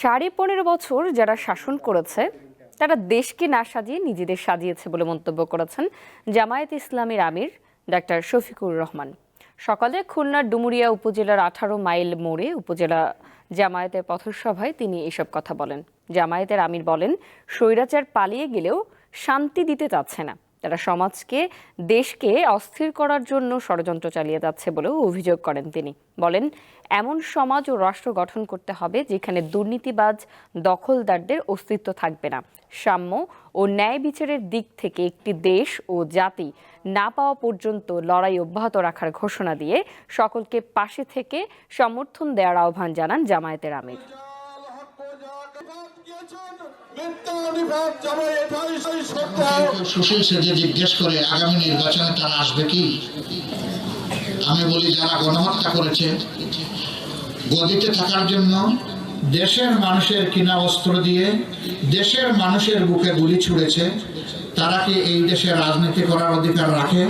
সাড়ে পনেরো বছর যারা শাসন করেছে, তারা দেশকে না সাজিয়ে নিজেদের সাজিয়েছে বলে মন্তব্য করেছেন জামায়াত ইসলামের আমির ডাক্তার শফিকুর রহমান। সকালে খুলনার ডুমুরিয়া উপজেলার আঠারো মাইল মোড়ে উপজেলা জামায়াতের পথসভায় তিনি এসব কথা বলেন। জামায়াতের আমির বলেন, স্বৈরাচার পালিয়ে গেলেও শান্তি দিতে চাচ্ছে না। তারা সমাজকে, দেশকে অস্থির করার জন্য ষড়যন্ত্র চালিয়ে যাচ্ছে বলেও অভিযোগ করেন তিনি। বলেন, এমন সমাজ ও রাষ্ট্র গঠন করতে হবে যেখানে দুর্নীতিবাজ দখলদারদের অস্তিত্ব থাকবে না। সাম্য ও ন্যায় বিচারের দিক থেকে একটি দেশ ও জাতি না পাওয়া পর্যন্ত লড়াই অব্যাহত রাখার ঘোষণা দিয়ে সকলকে পাশে থেকে সমর্থন দেওয়ার আহ্বান জানান জামায়াতের আমির। সুশীল সেজে জিজ্ঞেস করে, আগামী নির্বাচনে তারা আসবে কি? আমি বলি, যারা গণহত্যা করেছে, গদিতে থাকার জন্য দেশের মানুষের কিনা অস্ত্র দিয়ে দেশের মানুষের বুকে গুলি ছুড়েছে, তারা কি এই দেশে রাজনীতি করার অধিকার রাখে?